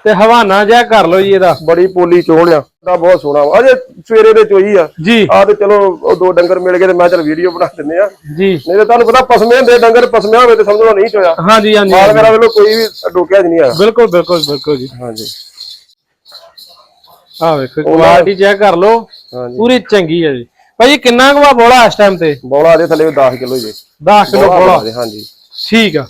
ਤੇ ਹਵਾਨਾ ਜਿਹਾ ਕਰ ਲਓ ਜੀ ਇਹਦਾ। ਬੜੀ ਪੋਲੀ ਚੋਣ ਆ। ਦਾ ਬਹੁਤ ਸੋਹਣਾ ਵਾ। ਅਜੇ ਸਵੇਰੇ ਦੇ ਚੋਈ ਆ। ਜੀ। ਆ ਤੇ ਚਲੋ ਉਹ ਦੋ ਡੰਗਰ ਮਿਲ ਗਏ ਤੇ ਮੈਂ ਚਲ ਵੀਡੀਓ ਬਣਾ ਦਿੰਨੇ ਆ। ਜੀ। ਨਹੀਂ ਤੇ ਤੁਹਾਨੂੰ ਪਤਾ ਪਸਮੇ ਹੁੰਦੇ ਡੰਗਰ ਪਸਮਿਆ ਹੋਵੇ ਤੇ ਸਮਝੋ ਨਹੀਂ ਚੋਇਆ। ਹਾਂਜੀ ਹਾਂਜੀ ਮਾਲ ਮੇਰਾ ਵੇਲੋ ਕੋਈ ਵੀ ਡੋਕਿਆ ਨਹੀਂ ਆ ਬਿਲਕੁਲ ਬਿਲਕੁਲ ਬਿਲਕੁਲ ਜੀ। ਹਾਂਜੀ। ਆ ਵੇਖੋ ਕੁਆਲਿਟੀ ਚੈੱਕ ਕਰ ਲਓ। ਪੂਰੀ ਚੰਗੀ ਹੈ ਜੀ। ਭਾਜੀ ਕਿੰਨਾ ਕੁ ਬੋਲਾ ਇਸ ਟਾਈਮ ਤੇ? ਬੋਲਾ ਦੇ ਥੱਲੇ 10 ਕਿਲੋ ਜੇ। 10 ਕਿਲੋ ਬੋਲਾ ਹਾਂਜੀ। ਠੀਕ ਆ।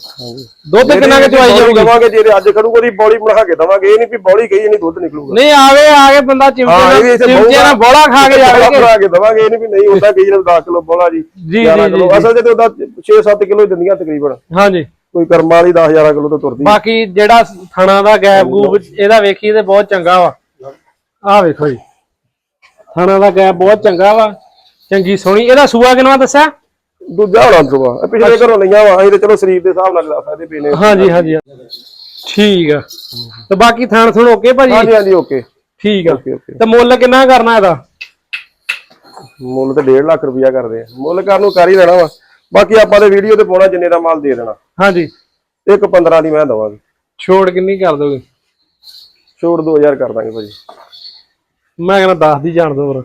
ਦੁੱਧ ਕਿੰਨਾ ਕੁ ਚਵਾਈ ਜਾਊਗੀ? ਦਵਾਂਗੇ ਜੇ ਅੱਜ ਕਰੂਗਾ ਦੀ ਬੋਲੀ ਬਣਾ ਕੇ ਦਵਾਂਗੇ ਇਹ ਨਹੀਂ ਵੀ ਬੋਲੀ ਕਹੀ ਨਹੀਂ ਦੁੱਧ ਨਿਕਲੂਗਾ। ਨਹੀਂ ਆਵੇ ਆ ਕੇ ਬੰਦਾ ਇੱਥੇ ਨਾਲ ਬੋਲਾ ਖਾ ਕੇ ਜਾਵੇ ਬਣਾ ਕੇ ਦਵਾਂਗੇ ਇਹ ਨਹੀਂ ਵੀ ਨਹੀਂ ਹੁੰਦਾ ਕਹੀ 10 ਕਿਲੋ ਬੋਲਾ ਜੀ ਜੀ, 11 ਜੀ, ਕਿਲੋ। ਜੀ। ਅਸਲ ਤੇ ਉਹਦਾ 6-7 ਕਿਲੋ ਦਿੰਦੀਆਂ ਤਕਰੀਬਨ। ਹਾਂਜੀ। ਕੋਈ ਕਰਮ ਵਾਲੀ 10 ਕਿਲੋ ਤੋਂ ਤੁਰਦੀ ਬਾਕੀ ਜਿਹੜਾ ਥਣਾ ਦਾ ਗੈਪ ਗੂਪ ਇਹਦਾ ਵੇਖੀ ਤੇ ਬਹੁਤ ਚੰਗਾ ਵਾ। ਆ ਵੇਖੋ ਜੀ। ਥਣਾ ਦਾ ਗੈਪ ਬਹੁਤ ਚੰਗਾ ਵਾ। ਚੰਗੀ ਸੋਹਣੀ। ਇਹਦਾ ਸੂਆ ਕਿੰਨਾ ਦੱਸਿਆ? ਦੂਜਾ ਹੋਣਾ ਸੁਬਾ ਪਿਛਲੇ ਘਰੋਂ ਲਈਆਂ ਵਾ ਅਸੀਂ ਤੇ ਚਲੋ ਸਰੀਰ ਦੇ ਹਿਸਾਬ ਨਾਲ ਸਕਦੇ ਪੀਨੇ ਹਾਂਜੀ ਹਾਂਜੀ। ਠੀਕ ਆ। ਤੇ ਬਾਕੀ ਥਣ ਥਣ ਓਕੇ ਭਾਜੀ? ਹਾਂਜੀ ਹਾਂਜੀ ਓਕੇ। ਠੀਕ ਆ। ਤੇ ਮੁੱਲ ਕਿੰਨਾ ਕਰਨਾ ਇਹਦਾ? ਮੁੱਲ ਤੇ 1.5 ਲੱਖ ਰੁਪਇਆ ਕਰਦੇ ਆ। ਮੁੱਲ ਕਰਨ ਨੂੰ ਕਰ ਹੀ ਦੇਣਾ ਵਾ। ਬਾਕੀ ਆਪਾਂ ਤੇ ਵੀਡੀਓ ਤੇ ਪਾਉਣਾ ਜਿੰਨੇ ਦਾ ਮਾਲ ਦੇ ਦੇਣਾ। ਹਾਂਜੀ। ਇੱਕ 15 ਦੀ ਮੈਂ ਦਵਾਂਗੇ। ਛੋੜ ਕਿੰਨੀ ਕਰ ਦੋਗੇ? ਛੋੜ 2000 ਕਰ ਦਾਂਗੇ ਭਾਜੀ। ਮੈਂ ਕਹਿੰਦਾ 10 ਦੀ ਜਾਣ ਦੋ ਹੋਰ।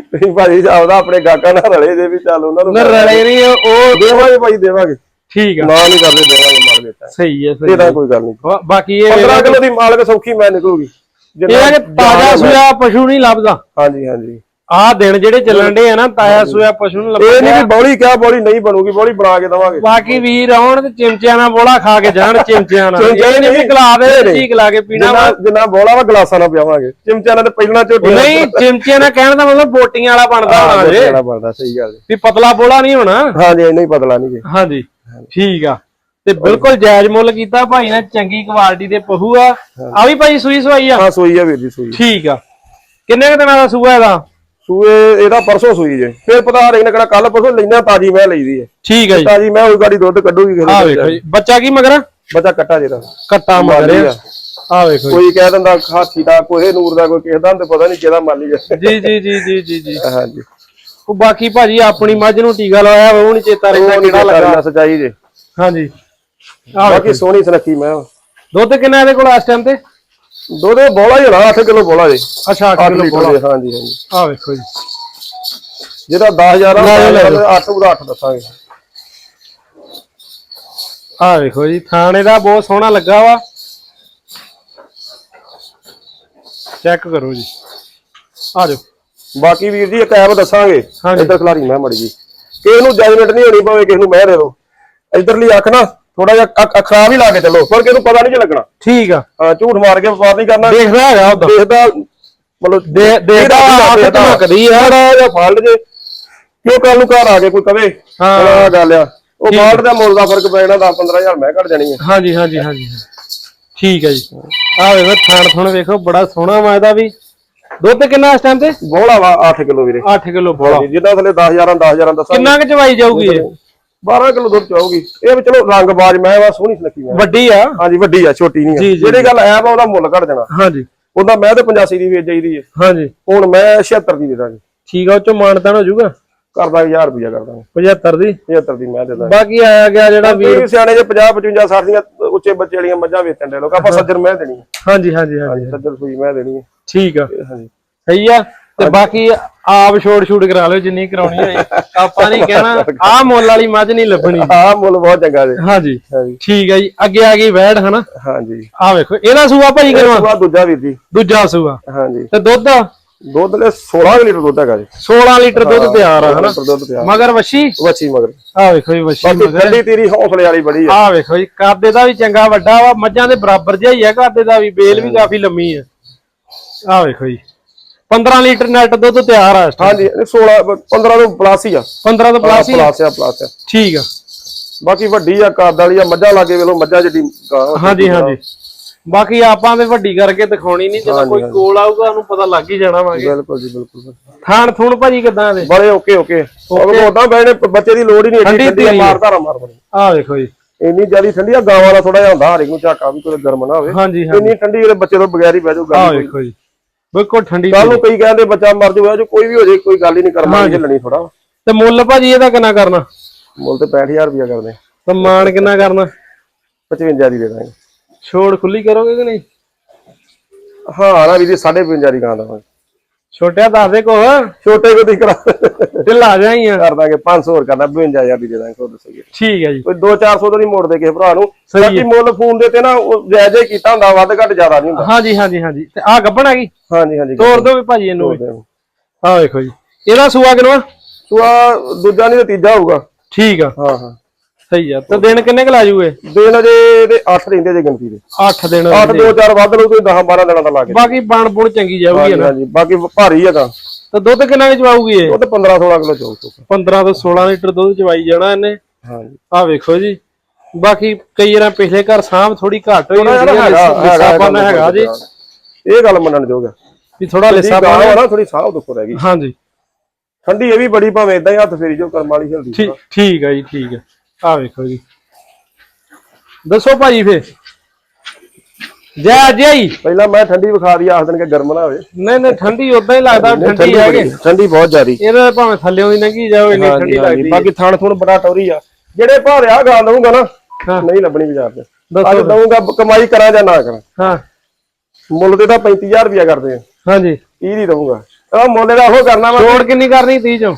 ਤੁਸੀਂ ਭਾਜੀ ਆਪਦਾ ਆਪਣੇ ਗਾਹਕਾਂ ਨਾਲ ਰਲੇ ਜੇ ਵੀ ਚੱਲ ਉਹਨਾਂ ਨੂੰ ਨਾ ਰਲੇ ਨਹੀਂ ਉਹ ਦੇਵਾਂਗੇ ਭਾਈ ਦੇਵਾਂਗੇ। ਠੀਕ ਆ। ਨਾ ਨਹੀਂ ਕਰਦੇ ਦੇਵਾਂਗੇ ਮਾਲ ਦਿੱਤਾ। ਸਹੀ ਹੈ ਸਹੀ ਇਹਦਾ ਕੋਈ ਗੱਲ ਨਹੀਂ। ਬਾਕੀ ਇਹ 15 ਕਿਲੋ ਦੀ ਮਾਲਕ ਸੌਖੀ ਮੈਂ ਨਿਕਲੂਗੀ। ਇਹ ਕਿ ਤਾਜ਼ਾ ਸੂਆ ਪਸ਼ੂ ਨਹੀਂ ਲੱਭਦਾ। ਹਾਂਜੀ ਹਾਂਜੀ। ਆਹ ਦਿਨ ਜਿਹੜੇ ਚੱਲਣ ਦੇ ਆ ਨਾ ਤਾਜ਼ਾ ਸੂਆ ਪਸ਼ੂ ਨੂੰ ਇਹ ਨਹੀਂ ਕਿ ਬੌਲੀ ਕਿਆ ਬੌਲੀ ਨਹੀਂ ਬਣੂਗੀ ਬੌਲੀ ਬਣਾ ਕੇ ਦਵਾਂਗੇ। ਬਾਕੀ ਵੀਰ ਆਉਣ ਤੇ ਚਿਮਚਿਆਂ ਨਾਲ ਬੋਲਾ ਖਾ ਕੇ ਜਾਣ ਚਿਮਚਿਆਂ ਨਾਲ। ਚਿਮਚਿਆਂ ਇਹ ਨਹੀਂ ਵੀ ਨਹੀਂ, ਗਲਾ ਦੇ ਨਹੀਂ। ਠੀਕ ਲਾ ਕੇ ਪੀਣਾ ਵਾ। ਜਿੰਨਾ ਜਿੰਨਾ ਬੋਲਾ ਵਾ ਗਲਾਸਾਂ ਨਾਲ ਪਿਆਵਾਂਗੇ। ਚਿਮਚਿਆਂ ਨਾਲ ਤੇ ਪਹਿਲਾਂ ਝੋਟੀ ਨਹੀਂ ਚਿਮਚਿਆਂ ਨਾਲ ਕਹਿਣ ਦਾ ਮਤਲਬ ਬੋਟੀਆਂ ਵਾਲਾ ਬਣਦਾ ਹੋਣਾ ਜੇ। ਜਾਣਾ ਬਣਦਾ ਸਹੀ ਗੱਲ ਹੈ। ਵੀ ਪਤਲਾ ਬੋਲਾ ਨਹੀਂ ਹੋਣਾ। ਹਾਂਜੀ ਇੰਨਾ ਹੀ ਪਤਲਾ ਨਹੀਂ ਜੀ। ਹਾਂਜੀ ਠੀਕ ਆ। ਤੇ ਬਿਲਕੁਲ ਜਾਇਜ਼ ਮੁੱਲ ਕੀਤਾ ਭਾਈ ਨੇ ਚੰਗੀ ਕੁਆਲਿਟੀ ਦੇ ਪਹੂ ਆ। ਆ ਵੀ ਭਾਈ ਸੂਈ ਸਵਾਈ ਆ? ਹਾਂ ਸੂਈ ਆ ਵੀਰ ਜੀ ਸੂਈ ਠੀਕ ਆ। ਕਿੰਨੇ ਕੁ ਦਿਨਾਂ ਦਾ ਸੂਆ ਇਹਦਾ? ਸੂਏ ਇਹਦਾ ਪਰਸੋਂ ਸੂਈ ਜੇ। ਫਿਰ ਪਤਾ ਹਰੇ ਨੇ ਕਿਹੜਾ ਕੱਲ ਪਰਸੋਂ ਲੈਣਾ ਤਾਜੀ ਮੈਂ ਲਈਦੀ ਹੈ ਠੀਕ ਆ ਜੀ। ਤਾਜੀ ਮੈਂ ਉਹ ਗਾੜੀ ਦੁੱਧ ਕੱਢੂਗੀ ਆ ਵੇਖੋ ਜੀ। ਬੱਚਾ ਕੀ ਮਗਰ? ਬੱਚਾ ਕੱਟਾ ਜਿਹੜਾ ਕੱਟਾ ਮਗਰ ਆ। ਵੇਖੋ। ਕੋਈ ਕਹਿ ਦਿੰਦਾ ਹਾਥੀ ਦਾ ਕੋਈ ਨੂਰ ਦਾ ਕੋਈ ਕਿਸੇ ਦਾ ਤੇ ਪਤਾ ਨਹੀਂ ਕਿਹਦਾ ਮਾਲੀ ਹੈ ਜੀ ਜੀ ਜੀ ਜੀ ਜੀ ਜੀ। ਹਾਂਜੀ ਉਹ ਬਾਕੀ ਭਾਜੀ ਆਪਣੀ ਮੱਝ ਨੂੰ ਟੀਕਾ ਲਵਾਇਆ ਵਾ, ਉਹ ਨਹੀਂ ਚੇਤਾ ਰਹਿੰਦਾ ਕਿਹੜਾ ਲੱਗਾ। ਸਚਾਈ ਜੇ। ਹਾਂਜੀ ਬਾਕੀ ਸੋਹਣੀ ਸੁਨੱਖੀ ਮੈਂ ਦੁੱਧ ਕਿੰਨਾ ਇਹਦੇ ਕੋਲ ਇਸ ਟਾਈਮ ਤੇ? ਦੁੱਧ ਬੋਲਾ ਹੀ ਹੋਣਾ 8 ਕਿਲੋ ਬੋਲਾ ਜੇ। ਅੱਛਾ 8 8 ਕਿਲੋ ਦੇ ਹਾਂਜੀ ਹਾਂਜੀ। ਆ ਵੇਖੋ ਜੀ। ਜਿਹਦਾ 10000 ਲੈ ਲਓ, ਲੈ ਲਓ। 8 ਉਹਦਾ 8 ਦੱਸਾਂਗੇ। ਆ ਵੇਖੋ ਜੀ ਥਾਣੇ ਦਾ ਬਹੁਤ ਸੋਹਣਾ ਲੱਗਾ ਵਾ। ਚੈੱਕ ਕਰੋ ਜੀ। ਆ ਜਾਓ। ਬਾਕੀ ਵੀਰ ਜੀ ਇੱਕ ਐਪ ਦੱਸਾਂਗੇ। ਇੱਧਰ ਖਲਾਰੀ ਮੈਂ ਮੜੀ ਜੀ। ਕਿਸੇ ਨੂੰ ਜਜਮੈਂਟ ਨਹੀਂ ਹੋਣੀ ਭਾਵੇਂ ਕਿਸੇ ਨੂੰ ਮੈਂ ਦੇ ਦੋ ਇਧਰਲੀ ਅੱਖ ਨਾ। ਥੋੜਾ ਜਿਹਾ ਅੱਖਾਂ ਵੀ ਲਾ ਕੇ ਚੱਲੋ। ਪਰ ਕਿਸੇ ਨੂੰ ਪਤਾ ਨਹੀਂ ਜੇ ਲੱਗਣਾ। ਠੀਕ ਆ। ਹਾਂ ਝੂਠ ਮਾਰ ਕੇ ਵਪਾਰ ਨਹੀਂ ਕਰਨਾ। ਦੇਖਦਾ ਹੈਗਾ ਉਦੋਂ। ਦੇਖਦਾ ਮਤਲਬ ਦੇ- ਦੇਖਦਾ ਅੱਖ ਝਮਕਦੀ ਆ। ਥੋੜਾ ਜਿਹਾ ਫਾਲਟ ਜੇ। ਕਿਉਂ ਕੱਲ ਨੂੰ ਘਰ ਆ ਕੇ ਕੋਈ ਕਵੇ? ਹਾਂ। ਹਾਂ ਗੱਲ ਆ। ਉਹ ਫਾਲਟ ਦਾ ਮੁੱਲ ਦਾ ਫ਼ਰਕ ਪੈ ਜਾਣਾ 10 15000 ਮੈਂ ਘਟ ਜਾਣੀ ਹੈ ਹਾਂਜੀ ਹਾਂਜੀ ਹਾਂਜੀ। ਠੀਕ ਹੈ ਜੀ। ਆ ਵੇਖੋ ਥਾਣ ਥੁਣ ਵੇਖੋ ਬੜਾ ਸੋਹਣਾ ਵਾ ਇਹਦਾ ਵੀ। ਦੁੱਧ ਕਿੰਨਾ ਇਸ ਟਾਈਮ ਤੇ? ਬੋਲਾ ਵਾ 8 ਕਿਲੋ ਵੀਰੇ। 8 ਕਿਲੋ ਬੋਲਾ ਜਿੱਦਾਂ ਥਲੇ 10000 10000 ਦੱਸਾਂਗੇ। ਕਿੰਨਾ ਕੁ ਚਵਾਈ ਜਾਊਗੀ ਇਹ? 12 ਕਿਲੋ ਦੁੱਧ ਚਾਹੂਗੀ ਇਹ ਵੀ ਚਲੋ ਰੰਗ ਬਾਜ ਮੈਂ ਵਾ ਸੋਹਣੀ ਸੁਨੱਖੀ ਮੈਂ। ਵੱਡੀ ਆ? ਹਾਂਜੀ ਵੱਡੀ ਆ ਛੋਟੀ ਨਹੀਂ ਆ। ਜਿਹੜੀ ਗੱਲ ਐ ਵਾ ਉਹਦਾ ਮੁੱਲ ਘਟ ਜਾਣਾ। ਹਾਂਜੀ। ਉਹਦਾ ਮੈਂ ਤੇ 85 ਦੀ ਵੇਚ ਜਾਈਦੀ ਹੈ ਹਾਂਜੀ। ਹੁਣ ਮੈਂ 76 ਦੀ ਦੇ ਦਾਂਗੇ। ਠੀਕ ਆ ਉਹ ਚੋਂ ਮਾਨਤਾਨ ਹੋ ਜਾਊਗਾ। ਕਰ ਦਾਂਗੇ 1000 ਰੁਪਇਆ ਕਰ ਦਾਂਗੇ। 75 ਦੀ? 75 ਦੀ ਮੈਂ ਦੇ ਦਾਂਗੇ। ਬਾਕੀ ਆਇਆ ਗਿਆ ਜਿਹੜਾ ਵੀਰ ਵੀ ਸਿਆਣੇ ਜੇ 50 55 60 ਦੀਆਂ ਉੱਚੇ ਬੱਚੇ ਵਾਲੀਆਂ ਮੱਝਾਂ ਵੇਚਣ ਦੇ ਲੋਕ ਆਪਾਂ ਸੱਜਰ ਮੈਂ ਦੇਣੀ ਹਾਂਜੀ ਹਾਂਜੀ ਹਾਂਜੀ। ਸੱਜਰ ਸੂਈ ਮੈਂ ਦੇਣੀ ਠੀਕ ਆ। ਹਾਂਜੀ। ਸਹੀ ਆ। ਤੇ ਬਾਕੀ ਆਪ ਛੋੜ ਛੂੜ ਕਰਾ ਲਿਓ ਜਿੰਨੀ ਕਰਾਉਣੀ ਹੋਏ ਆਪਾਂ ਨਹੀਂ ਕਹਿਣਾ ਆਹ ਮੁੱਲ ਵਾਲੀ ਮੱਝ ਨਹੀਂ ਲੱਭਣੀ। ਆਹ ਮੁੱਲ ਬਹੁਤ ਚੰਗਾ ਜੀ। ਹਾਂਜੀ। ਠੀਕ ਆ ਜੀ ਅੱਗੇ ਆ ਗਈ ਵੈੜ ਹਨਾ? ਹਾਂਜੀ। ਆ ਵੇਖੋ ਇਹਦਾ ਸੂਆ ਭਾਈ ਕਿੰਨਾ ਸੂਆ ਦੂਜਾ ਵੀਰ ਜੀ। ਦੂਜਾ ਸੂਆ। ਹਾਂਜੀ। ਤੇ ਦੁੱਧ? ਦੁੱਧ ਲੈ 16 ਲੀਟਰ ਦੁੱਧ ਹੈਗਾ ਜੀ। 16 ਲੀਟਰ ਦੁੱਧ ਤਿਆਰ ਆ ਹਨਾ? ਮਗਰ ਵਸ਼ੀ ਵੱਛੀ ਮਗਰ। ਆ ਵੇਖੋ ਜੀ ਵਸ਼ੀ ਮਗਰ। ਠੰਡੀ ਤੇਰੀ ਹੌਸਲੇ ਵਾਲੀ ਬੜੀ ਹੈ ਆ ਵੇਖੋ ਜੀ ਕਾਦੇ ਦਾ ਵੀ ਚੰਗਾ ਵੱਡਾ ਵਾ ਮੱਝਾਂ ਦੇ ਬਰਾਬਰ ਜਿਹਾ ਹੀ ਆ ਕਾਦੇ ਦਾ ਵੀ ਬੇਲ ਵੀ ਕਾਫੀ ਲੰਮੀ ਆ। ਆ ਵੇਖੋ ਜੀ। 15 ਲੀਟਰ ਨੈਟ ਦੁੱਧ ਤਿਆਰ ਆ ਇਸ time। ਹਾਂਜੀ ਇਹ 16 15 ਤੋਂ ਪਲੱਸ ਹੀ ਆ। 15 ਤੋਂ ਪਲੱਸ ਹੀ ਆ? ਪਲੱਸ ਆ ਪਲੱਸ ਆ। ਠੀਕ ਆ। ਬਾਕੀ ਵੱਡੀ ਆ ਕੱਦ ਵਾਲੀ ਆ ਮੱਝਾਂ ਲਾਗੇ ਵੇਲੋ ਮੱਝਾਂ ਵਾ। ਹਾਂਜੀ ਹਾਂਜੀ। ਬਾਕੀ ਆਪਾਂ ਤੇ ਵੱਡੀ ਕਰਕੇ ਦਿਖਾਉਣੀ ਨਹੀਂ ਜਦੋਂ ਕੋਈ ਕੋਲ ਆਊਗਾ ਉਹਨੂੰ ਪਤਾ ਲੱਗ ਹੀ ਜਾਣਾ ਵਾਂਗੇ। ਬਿਲਕੁਲ ਜੀ ਬਿਲਕੁਲ ਥਾਣ ਥੂਣ ਭਾਜੀ ਕਿਦਾਂ ਦੇ? ਬੜੇ ਓਕੇ ਓਕੇ। ਉਦਾਂ ਬੈਣੇ ਬੱਚੇ ਦੀ ਲੋੜ ਹੀ ਨਹੀਂ ਠੰਡੀ ਧੀਰੀ ਆ। ਮਾਰ ਧਾਰਾ ਮਾਰ ਬਣੀ ਆ ਵੇਖੋ ਜੀ। ਇੰਨੀ ਜਿਆਦੀ ਠੰਡੀ ਆ ਗਾਂ ਵਾਲਾ ਥੋੜਾ ਜਿਹਾ ਹੁੰਦਾ ਹਰ ਨੂੰ ਝਾਕਾ ਵੀ ਕੋਈ ਗਰਮ ਨਾ ਹੋਵੇ। ਹਾਂਜੀ ਇੰਨੀ ਠੰਡੀ ਜਿਹੜੇ ਬੱਚੇ ਤੋਂ ਬਗੈਰ ਹੀ ਬਹਿ ਜਾਊਗਾ ਆ ਵੇਖੋ ਜੀ। ਬਿਲਕੁਲ ਠੰਡੀ ਕੱਲ ਨੂੰ ਕਈ ਕਹਿੰਦੇ ਬੱਚਾ ਮਰ ਜਾਊਗਾ ਜੋ ਕੋਈ ਵੀ ਹੋ ਜਾਏ ਕੋਈ ਗੱਲ ਹੀ ਨਹੀਂ ਕਰਨਾ ਹਿੱਲਣੀ ਥੋੜਾ ਤੇ ਮੁੱਲ ਭਾਜੀ ਇਹਦਾ ਕਿੰਨਾ ਕਰਨਾ? ਮੁੱਲ ਤੇ 65000 ਰੁਪਇਆ ਕਰਦੇ। ਤੇ ਮਾਨ ਕਿੰਨਾ ਕਰਨਾ? 55 ਦੀ ਦੇ ਦਾਂਗੇ। ਛੋੜ ਖੁੱਲੀ ਕਰੋਗੇ ਕਿ ਨਹੀਂ? ਹਾਂ ਨਾ ਵੀ ਜੀ 55 ਦੀ ਗਾਂ ਦਵਾਂਗੇ। ਛੋਟਿਆ ਦੱਸ ਦੇ ਕੋਹ ਛੋਟੇ ਕੋ ਦੀ ਕਰਾ। ਢਿੱਲਾ ਜਾਈ। ਆ ਕਰ ਦਾਂਗੇ 500 ਹੋਰ ਕਰਨਾ 52000 ਦੀ ਦੇ ਦਾਂਗੇ ਹੋਰ ਦੱਸੋ ਠੀਕ ਹੈ ਜੀ। ਕੋਈ 2-400 ਤੋਂ ਨਹੀਂ ਮੋੜਦੇ ਕਿਸੇ ਭਰਾ ਨੂੰ। ਸਹੀ ਬਾਕੀ ਮੁੱਲ ਫੋਨ ਦੇ ਤੇ ਨਾ ਉਹ ਜਾਇਜ਼ ਹੀ ਕੀਤਾ ਹੁੰਦਾ ਵੱਧ ਘੱਟ ਜ਼ਿਆਦਾ ਨਹੀਂ ਹੁੰਦਾ। ਹਾਂਜੀ ਹਾਂਜੀ ਹਾਂਜੀ। ਤੇ ਆ ਗੱਬਣ ਆ ਗਈ? ਹਾਂਜੀ ਹਾਂਜੀ ਤੋੜ ਦੋਗੇ ਭਾਜੀ ਇਹਨੂੰ ਵੀ। ਵੇਖੋ ਜੀ। ਇਹਦਾ ਸੂਆ ਕਿਨਵਾ ਸੂਆ ਦੂਜਾ ਨਹੀਂ ਤੇ ਤੀਜਾ ਹੋਊਗਾ। ਠੀਕ ਆ। ਹਾਂ ਹਾਂ। ਸਹੀ ਆ। ਤੇ ਦਿਨ ਕਿੰਨੇ ਕੁ ਲਾ ਜੂਏ ਦਿਨ ਅਜੇ ਦੇ 8 ਰਹਿੰਦੇ ਜੇ ਗਿਣਤੀ ਦੇ। 8 ਦਿਨ 8 2 4 ਵੱਧ ਲਓ ਤੁਸੀਂ 10 12 ਦਿਨਾਂ ਦਾ ਲਾ ਕੇ। ਬਾਕੀ ਬਣ ਬੁਣ ਚੰਗੀ ਜਾਊਗੀ ਹਾਂਜੀ ਨਾ। ਹਾਂਜੀ ਬਾਕੀ ਭਾਰੀ ਹੈਗਾ ਤੇ। ਦੁੱਧ ਕਿੰਨਾ ਵਿੱਚ ਆਊਗੀ ਇਹ? ਤੇ 15 16 ਕਿਲੋ ਚੌਕ 15 ਤੋਂ 16 ਲੀਟਰ ਦੁੱਧ ਚਵਾਈ ਜਾਣਾ ਇਹਨੇ। ਹਾਂਜੀ। ਆ ਵੇਖੋ ਜੀ। ਬਾਕੀ ਕਈ ਵਾਰ ਪਿਛਲੇ ਘਰ ਸਾਂਭ ਥੋੜੀ ਘੱਟ ਹੋਈ ਹੈ ਲਿਸਾਪਨ ਹੈਗਾ ਜੀ। ਇਹ ਗੱਲ ਮੰਨਣ ਜੋਗ ਹੈ ਵੀ ਥੋੜਾ ਲਿਸਾਪਨ ਵਾ ਨਾ ਥੋੜੀ ਸਾਹ ਦੁੱਖ ਰਹਿ ਗਈ। ਹਾਂਜੀ। ਠੰਡੀ ਇਹ ਵੀ ਬੜੀ ਭਾਵੇਂ ਇਦਾਂ ਹੀ ਹੱਥ ਫੇਰੀ ਜੋ ਕਰਮ ਵਾਲੀ ਹਿਲਦੀ ਠੀਕ ਠੀਕ ਹੈ ਜੀ ਠੀਕ ਹੈ ਆ ਵੇਖੋ ਜੀ। ਦੱਸੋ ਭਾਜੀ ਫੇ ਜੈ ਜੈ ਪਹਿਲਾਂ ਮੈਂ ਠੰਡੀ ਵਿਖਾ ਦੀ ਆਖ ਦੇਣ ਕਿ ਗਰਮ ਨਾ ਹੋਵੇ। ਨਹੀਂ ਨਹੀਂ ਠੰਡੀ ਉਦਾਂ ਹੀ ਲੱਗਦਾ ਠੰਡੀ ਹੈਗੇ ਠੰਡੀ ਬਹੁਤ ਜ਼ਿਆਦੀ। ਇਹਦਾ ਭਾਵੇਂ ਥੱਲਿਓਂ ਦੀ ਲੰਘੀ ਜਾਓ ਇੰਨੀ ਠੰਡੀ। ਲੱਗਦੀ ਬਾਕੀ ਥਣ ਥੁਣ ਬੜਾ ਟੌਰੀ ਆ। ਜਿਹੜੇ ਭਾਰਿਆ ਗਾ ਦਊਂਗਾ ਨਾ ਹਾਂ। ਨਹੀਂ ਲੱਭਣੀ ਬਾਜ਼ਾਰ ਦੱਸੋ ਅੱਜ ਦਊਂਗਾ ਕਮਾਈ ਕਰਾਂ ਜਾਂ ਨਾ ਕਰਾਂ। ਹਾਂ। ਮੁੱਲ ਤੇ ਤਾਂ 35000 ਰੁਪਇਆ ਕਰਦੇ ਆ। ਹਾਂਜੀ। 30 ਦੀ ਦਊਂਗਾ। ਆ ਮੁੱਲ ਦਾ ਉਹ ਕਰਨਾ ਵਾ। ਛੋੜ ਕਿੰਨੀ ਕਰਨੀ? 30 ਚੋਂ।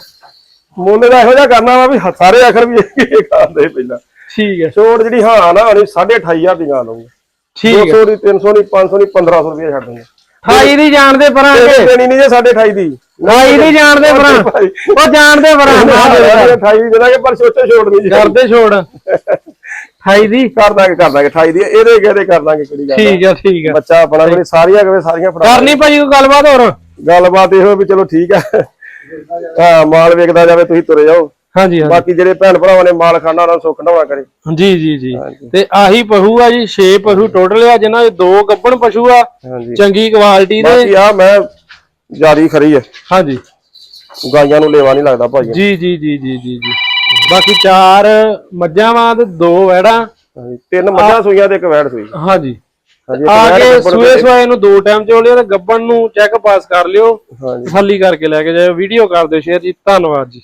ਮੁੱਲ ਦਾ ਇਹੋ ਜਿਹਾ ਕਰਨਾ ਵਾ ਵੀ ਸਾਰੇ ਆਖਰ ਵੀ ਇਹ ਖਾਂਦੇ ਪਹਿਲਾਂ। ਠੀਕ ਹੈ। ਛੋੜ ਜਿਹੜੀ ਹਾਂ ਨਾ ਹੋਣੀ 28500 ਦੀ ਗਾ ਦਊਂਗਾ ਠੀਕ ਹੈ। 200 ਦੀ 300 ਦੀ 500 ਦੀ 1500 ਰੁਪਏ ਛੱਡ ਦੂੰਗਾ ਠਾਈ ਦੀ ਜਾਣਦੇ ਪਰਾਂ ਦੇਣੀ ਨਹੀਂ ਜੇ 2.5 ਦੀ। ਠਾਈ ਦੀ ਜਾਣਦੇ ਪਰਾਂ ਉਹ ਜਾਣਦੇ ਪਰਾਂ ਨਾ ਦੇ ਦੇ। 28 ਦੀ ਦੇਣਾ ਕਿ ਪਰ ਸੋਚੋ ਛੋੜ ਨਹੀਂ ਕਰਦੇ ਛੋੜ ਠਾਈ ਦੀ। ਕਰ ਦਾਂਗੇ ਕਰ ਦਾਂਗੇ 28 ਦੀ। ਇਹਦੇ ਕਿਹਦੇ ਕਰ ਦਾਂਗੇ ਕਿਹੜੀ ਗੱਲ ਆ। ਠੀਕ ਹੈ ਠੀਕ ਹੈ ਬੱਚਾ ਆਪਣਾ ਸਾਰੀਆਂ ਕਵੇ ਸਾਰੀਆਂ ਫੜਾ ਕਰਨੀ ਭਾਜੀ ਕੋਈ ਗੱਲਬਾਤ ਹੋਰ? ਗੱਲਬਾਤ ਇਹੋ ਵੀ ਚਲੋ ਠੀਕ ਆ। ਹਾਂ ਮਾਲ ਵੇਖਦਾ ਜਾਵੇ ਤੁਸੀਂ ਤੁਰੇ ਜਾਓ। ਹਾਂਜੀ ਹਾਂਜੀ। ਬਾਕੀ ਜਿਹੜੇ ਭੈਣ ਭਰਾਵਾਂ ਨੇ ਮਾਲ ਖਾਣਾ ਉਹਨਾਂ ਨੂੰ ਸੁੱਖ ਨਵਾ ਕਰੇ। ਜੀ ਜੀ ਜੀ। ਤੇ ਆਹੀ ਪਸ਼ੂ ਆ ਜੀ 6 ਪਸ਼ੂ ਟੋਟਲ ਆ ਜਿਨ੍ਹਾਂ ਦੇ ਦੋ ਗੱਬਣ ਪਸ਼ੂ ਆ ਚੰਗੀ ਕੁਆਲਿਟੀ ਦੇ। ਬਾਕੀ ਆ ਮੈਂ ਜਾਰੀ ਖਰੀ ਆ। ਹਾਂਜੀ। ਗਾਈਆਂ ਨੂੰ ਲੈਵਾ ਨਹੀਂ ਲੱਗਦਾ ਭਾਜੀ। ਜੀ ਜੀ ਜੀ ਜੀ ਜੀ ਜੀ। ਬਾਕੀ ਚਾਰ ਮੱਝਾਂ ਵਾਂ ਤੇ ਦੋ ਵੈੜਾਂ। ਤਿੰਨ ਮੱਝਾਂ ਸੂਈਆਂ ਤੇ ਇੱਕ ਵੈੜ ਸੂਈ। ਹਾਂਜੀ। ਆ ਕੇ ਸੂਏ ਸੂਏ ਨੂੰ ਦੋ ਟਾਈਮ ਚੋਲਿਓ ਤੇ ਗੱਬਣ ਨੂੰ ਚੈੱਕ ਪਾਸ ਕਰ ਲਿਓ। ਹਾਂਜੀ। ਤਸੱਲੀ ਕਰਕੇ ਲੈ ਕੇ ਜਾਇਓ। ਵੀਡੀਓ ਕਰ ਦਿਓ ਸ਼ੇਅਰ ਜੀ। ਧੰਨਵਾਦ ਜੀ।